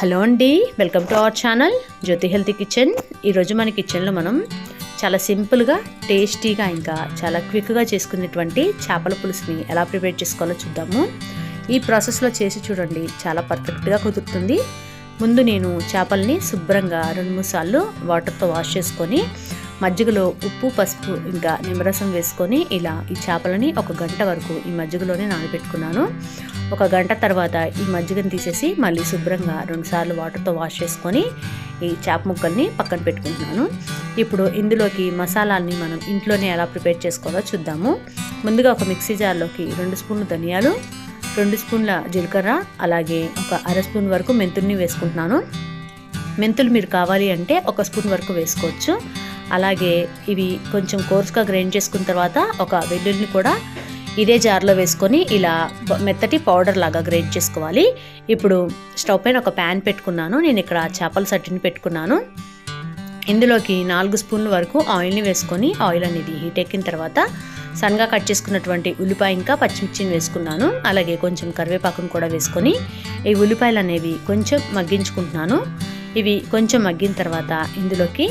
Hello అండి welcome to our channel Jyothi healthy kitchen. ఈరోజు మన కిచెన్లో మనం చాలా సింపుల్గా టేస్టీగా ఇంకా చాలా క్విక్గా చేసుకునేటువంటి చేపల పులుసుని ఎలా ప్రిపేర్ చేసుకోవాలో చూద్దాము. ఈ ప్రాసెస్లో చేసి చూడండి చాలా పర్ఫెక్ట్గా కుదురుతుంది. ముందు నేను చేపల్ని శుభ్రంగా రెండు మూడు సార్లు వాటర్తో వాష్ చేసుకొని మజ్జిగలో ఉప్పు పసుపు ఇంకా నిమ్మరసం వేసుకొని ఇలా ఈ చేపలని ఒక గంట వరకు ఈ మజ్జిగలోనే నానబెట్టుకున్నాను. ఒక గంట తర్వాత ఈ మజ్జిగను తీసేసి మళ్ళీ శుభ్రంగా రెండుసార్లు వాటర్తో వాష్ చేసుకొని ఈ చేప ముక్కల్ని పక్కన పెట్టుకుంటున్నాను. ఇప్పుడు ఇందులోకి మసాలాల్ని మనం ఇంట్లోనే ఎలా ప్రిపేర్ చేసుకోవాలో చూద్దాము. ముందుగా ఒక మిక్సీ జార్లోకి రెండు స్పూన్లు ధనియాలు రెండు స్పూన్ల జీలకర్ర అలాగే ఒక అర స్పూన్ వరకు మెంతుల్ని వేసుకుంటున్నాను. మెంతులు మీరు కావాలి అంటే ఒక స్పూన్ వరకు వేసుకోవచ్చు. అలాగే ఇవి కొంచెం కోర్స్గా గ్రైండ్ చేసుకున్న తర్వాత ఒక వెల్లుల్లిని కూడా ఇదే జార్లో వేసుకొని ఇలా మెత్తటి పౌడర్ లాగా గ్రైండ్ చేసుకోవాలి. ఇప్పుడు స్టవ్ పైన ఒక ప్యాన్ పెట్టుకున్నాను. నేను ఇక్కడ చేపల సట్టిని పెట్టుకున్నాను. ఇందులోకి నాలుగు స్పూన్ల వరకు ఆయిల్ని వేసుకొని ఆయిల్ అనేది హీట్ ఎక్కిన తర్వాత సన్నగా కట్ చేసుకున్నటువంటి ఉల్లిపాయ ఇంకా పచ్చిమిర్చిని వేసుకున్నాను. అలాగే కొంచెం కరివేపాకును కూడా వేసుకొని ఈ ఉల్లిపాయలు అనేవి కొంచెం మగ్గించుకుంటున్నాను. ఇవి కొంచెం మగ్గిన తర్వాత ఇందులోకి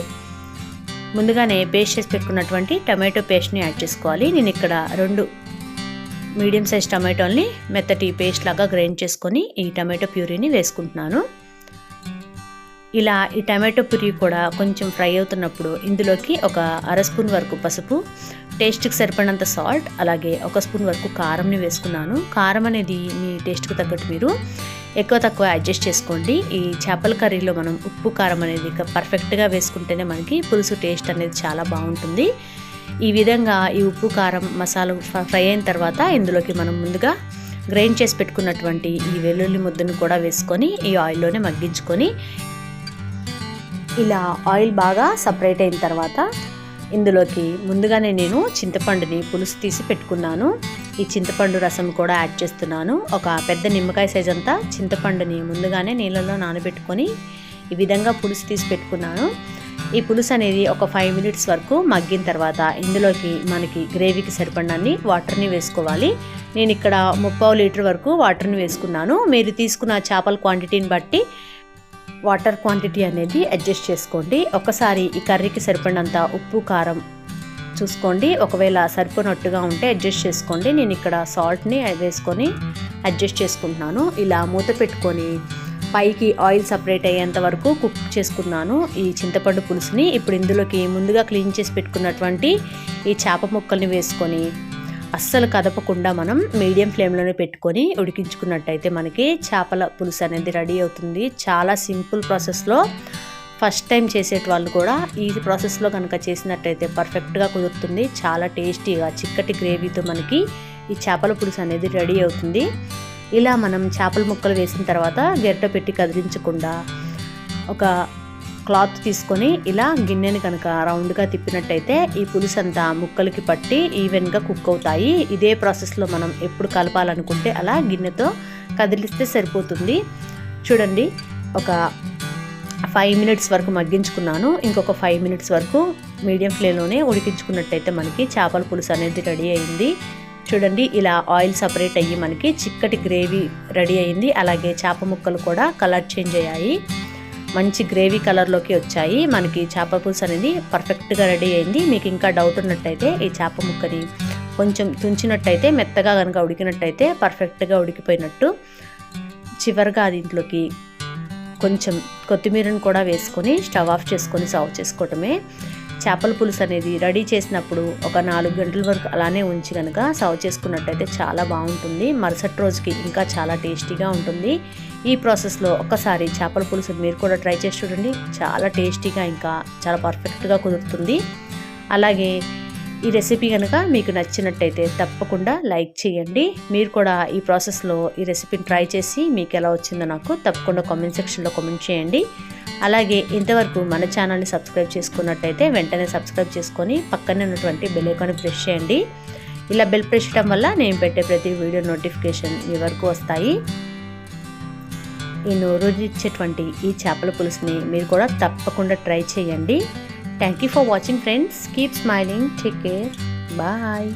ముందుగానే పేస్ట్ చేసి పెట్టుకున్నటువంటి టమాటో పేస్ట్ని యాడ్ చేసుకోవాలి. నేను ఇక్కడ రెండు మీడియం సైజ్ టమాటోల్ని మెత్తటి పేస్ట్ లాగా గ్రైండ్ చేసుకొని ఈ టమాటో ప్యూరీని వేసుకుంటున్నాను. ఇలా ఈ టమాటో ప్యూరీ కూడా కొంచెం ఫ్రై అవుతున్నప్పుడు ఇందులోకి ఒక అర స్పూన్ వరకు పసుపు టేస్ట్కి సరిపడినంత సాల్ట్ అలాగే ఒక స్పూన్ వరకు కారంని వేసుకున్నాను. కారం అనేది మీ టేస్ట్కి తగ్గట్టు మీరు ఎక్కువ తక్కువ అడ్జస్ట్ చేసుకోండి. ఈ చేపల కర్రీలో మనం ఉప్పు కారం అనేది పర్ఫెక్ట్గా వేసుకుంటేనే మనకి పులుసు టేస్ట్ అనేది చాలా బాగుంటుంది. ఈ విధంగా ఈ ఉప్పు కారం మసాలా ఫ్రై అయిన తర్వాత ఇందులోకి మనం ముందుగా గ్రైండ్ చేసి పెట్టుకున్నటువంటి ఈ వెల్లుల్లి ముద్దను కూడా వేసుకొని ఈ ఆయిల్లోనే మగ్గించుకొని ఇలా ఆయిల్ బాగా సపరేట్ అయిన తర్వాత ఇందులోకి ముందుగానే నేను చింతపండుని పులుసు తీసి పెట్టుకున్నాను. ఈ చింతపండు రసం కూడా యాడ్ చేస్తున్నాను. ఒక పెద్ద నిమ్మకాయ సైజ్ అంతా చింతపండుని ముందుగానే నీళ్ళలో నానబెట్టుకొని ఈ విధంగా పులుసు తీసి పెట్టుకున్నాను. ఈ పులుసు అనేది ఒక ఫైవ్ మినిట్స్ వరకు మగ్గిన తర్వాత ఇందులోకి మనకి గ్రేవీకి సరిపడినన్ని వాటర్ని వేసుకోవాలి. నేను ఇక్కడ ముప్పావు లీటర్ వరకు వాటర్ని వేసుకున్నాను. మీరు తీసుకున్న చేపల క్వాంటిటీని బట్టి వాటర్ క్వాంటిటీ అనేది అడ్జస్ట్ చేసుకోండి. ఒకసారి ఈ కర్రీకి సరిపడినంత ఉప్పు కారం చూసుకోండి. ఒకవేళ సరిపోనట్టుగా ఉంటే అడ్జస్ట్ చేసుకోండి. నేను ఇక్కడ సాల్ట్ని వేసుకొని అడ్జస్ట్ చేసుకుంటున్నాను. ఇలా మూత పెట్టుకొని పైకి ఆయిల్ సపరేట్ అయ్యేంత వరకు కుక్ చేసుకున్నాను. ఈ చింతపండు పులుసుని ఇప్పుడు ఇందులోకి ముందుగా క్లీన్ చేసి పెట్టుకున్నటువంటి ఈ చేప ముక్కల్ని వేసుకొని అస్సలు కదపకుండా మనం మీడియం ఫ్లేమ్లోనే పెట్టుకొని ఉడికించుకున్నట్టయితే మనకి చేపల పులుసు అనేది రెడీ అవుతుంది. చాలా సింపుల్ ప్రాసెస్లో ఫస్ట్ టైం చేసేటి వాళ్ళు కూడా ఈ ప్రాసెస్లో కనుక చేసినట్టయితే పర్ఫెక్ట్గా కుదురుతుంది. చాలా టేస్టీగా చిక్కటి గ్రేవీతో మనకి ఈ చేపల పులుసు అనేది రెడీ అవుతుంది. ఇలా మనం చేపల ముక్కలు వేసిన తర్వాత గెరట పెట్టి కదిలించకుండా ఒక క్లాత్ తీసుకొని ఇలా గిన్నెని కనుక రౌండ్గా తిప్పినట్టయితే ఈ పులుసు అంతా ముక్కలకి పట్టి ఈవెన్గా కుక్ అవుతాయి. ఇదే ప్రాసెస్లో మనం ఎప్పుడు కలపాలనుకుంటే అలా గిన్నెతో కదిలిస్తే సరిపోతుంది. చూడండి ఒక ఫైవ్ మినిట్స్ వరకు మగ్గించుకున్నాను. ఇంకొక ఫైవ్ మినిట్స్ వరకు మీడియం ఫ్లేమ్లోనే ఉడికించుకున్నట్టయితే మనకి చేపల పులుసు అనేది రెడీ అయింది. చూడండి ఇలా ఆయిల్ సపరేట్ అయ్యి మనకి చిక్కటి గ్రేవీ రెడీ అయింది. అలాగే చేప ముక్కలు కూడా కలర్ చేంజ్ అయ్యాయి. మంచి గ్రేవీ కలర్లోకి వచ్చాయి. మనకి చేప పులుసు అనేది పర్ఫెక్ట్గా రెడీ అయింది. మీకు ఇంకా డౌట్ ఉన్నట్టయితే ఈ చేప ముక్కని కొంచెం తుంచినట్టయితే మెత్తగా కనుక ఉడికినట్టయితే పర్ఫెక్ట్గా ఉడికిపోయినట్టు చివరిగా దీంట్లోకి కొంచెం కొత్తిమీరను కూడా వేసుకొని స్టవ్ ఆఫ్ చేసుకొని సర్వ్ చేసుకోవటమే. చేపల పులుసు అనేది రెడీ చేసినప్పుడు ఒక నాలుగు గంటల వరకు అలానే ఉంచి కనుక సర్వ్ చేసుకున్నట్టయితే చాలా బాగుంటుంది. మరుసటి రోజుకి ఇంకా చాలా టేస్టీగా ఉంటుంది. ఈ ప్రాసెస్లో ఒక్కసారి చేపల పులుసు మీరు కూడా ట్రై చేసి చూడండి. చాలా టేస్టీగా ఇంకా చాలా పర్ఫెక్ట్గా కుదురుతుంది. అలాగే ఈ రెసిపీ కనుక మీకు నచ్చినట్టయితే తప్పకుండా లైక్ చేయండి. మీరు కూడా ఈ ప్రాసెస్లో ఈ రెసిపీని ట్రై చేసి మీకు ఎలా వచ్చిందో నాకు తప్పకుండా కామెంట్ సెక్షన్లో కామెంట్ చేయండి. అలాగే ఇంతవరకు మన ఛానల్ని సబ్స్క్రైబ్ చేసుకున్నట్టయితే వెంటనే సబ్స్క్రైబ్ చేసుకొని పక్కనే ఉన్నటువంటి బెల్ ఐకాన్ని ప్రెస్ చేయండి. ఇలా బెల్ ప్రెస్ చేయడం వల్ల నేను పెట్టే ప్రతి వీడియో నోటిఫికేషన్ మీ వరకు వస్తాయి. ఈ నోరు ఇచ్చేటువంటి ఈ చేపల పులుసుని మీరు కూడా తప్పకుండా ట్రై చేయండి. Thank you for watching friends. Keep smiling. Take care. Bye.